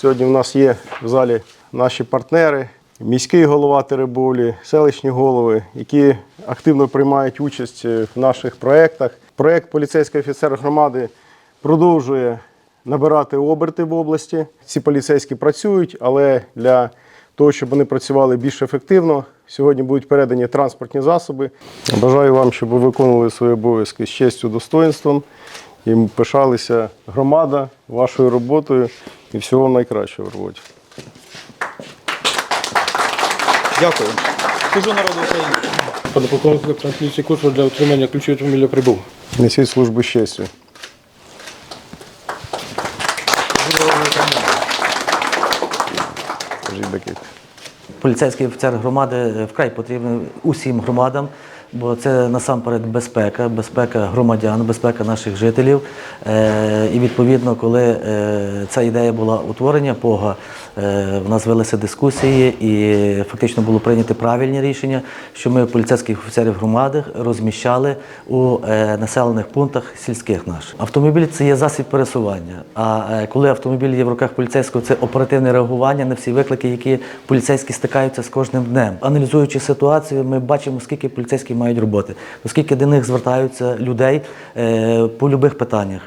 Сьогодні в нас є в залі наші партнери, міський голова Теребовлі, селищні голови, які активно приймають участь в наших проєктах. Проєкт поліцейський офіцер громади продовжує набирати оберти в області. Ці поліцейські працюють, але для того, щоб вони працювали більш ефективно, сьогодні будуть передані транспортні засоби. Бажаю вам, щоб ви виконували свої обов'язки з честю, достоинством і пишалися громада вашою роботою і всього вам найкращого в роботі. Дякую. Служу народу України. Пане полковник лейтенант поліції Кушва для отримання ключів автомобіля прибув. Несіть службу Бекет. Поліцейський офіцер громади е, вкрай потрібен усім громадам, бо це насамперед безпека, безпека громадян, безпека наших жителів. Е, І відповідно, коли е, ця ідея була утворення ПОГа, е, в нас велися дискусії і фактично було прийнято правильні рішення, що ми поліцейських офіцерів громади розміщали у населених пунктах сільських наших. Автомобіль це є засіб пересування. А коли автомобіль є в руках поліцейського, це оперативне реагування на всі виклики, які поліцейські стикаються з кожним днем. Аналізуючи ситуацію, ми бачимо, скільки поліцейські мають роботи, оскільки до них звертаються людей по будь-яких питаннях.